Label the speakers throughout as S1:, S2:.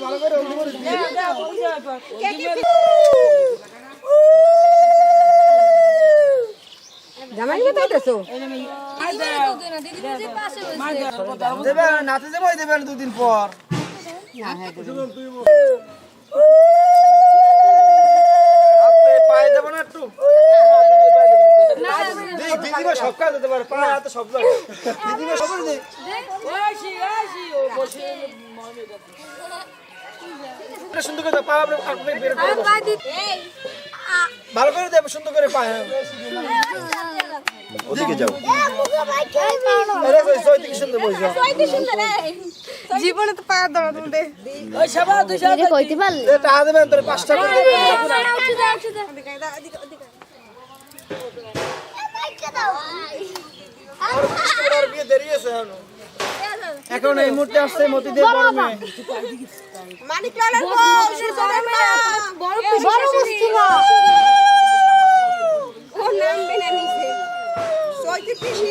S1: ভালো করে হলদি
S2: জামাই কোথায় দেছো
S1: দেবে নাতে দেবেন দুদিন পর পায়ে দেবো না একটু সব কাজ দিতে পারে হাতে সব লাগে দিদিমা সব করে দেয় এটা সুন্দর করে দাও, পা আপনি আপনি বের করে দাও। ভালো করে দেবে সুন্দর করে পায়ে।
S3: ওদিকে যাও।
S2: জীবনে পা
S4: কইতে পারলি।
S1: টাকা দেবেন তোর এখনও। এই মুহূর্তে আসছে মতিদের বড় মেয়ে
S2: মানিক লালের বউ সুজনের বড়
S4: বড় বস্তু না
S2: ও নাম বেনা নিছে। সইতে পিসি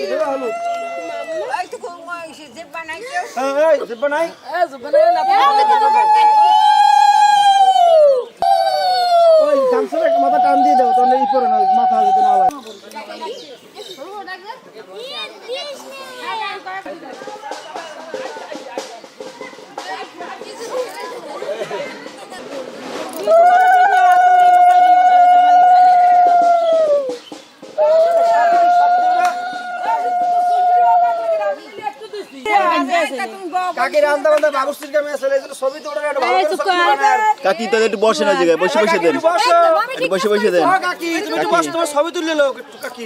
S2: এই তো কোন যে বানাইছে
S1: এই, এই, জিব্বা নাই? ওই গামছার একটা মাথা টান দিয়ে দাও তাহলে ই করে না মাথা যদি না লাগে কাকি রান্দা বান্দা বাবুসির কামে আছে এগুলো সবই তো ওটা একটা ভালো করে সবজি বানায়।
S3: কাকি তাদের একটু বসে না জায়গায় বসে বসে দেন।
S1: বসে।
S3: বসে দেন।
S1: কাকি তুমি একটু বসো তোমার ছবি তুলে লোক একটু কাকি।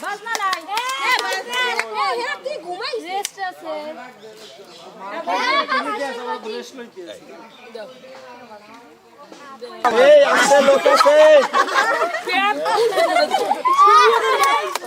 S1: গামছা আনছেন এই আমাদের লোক আছে।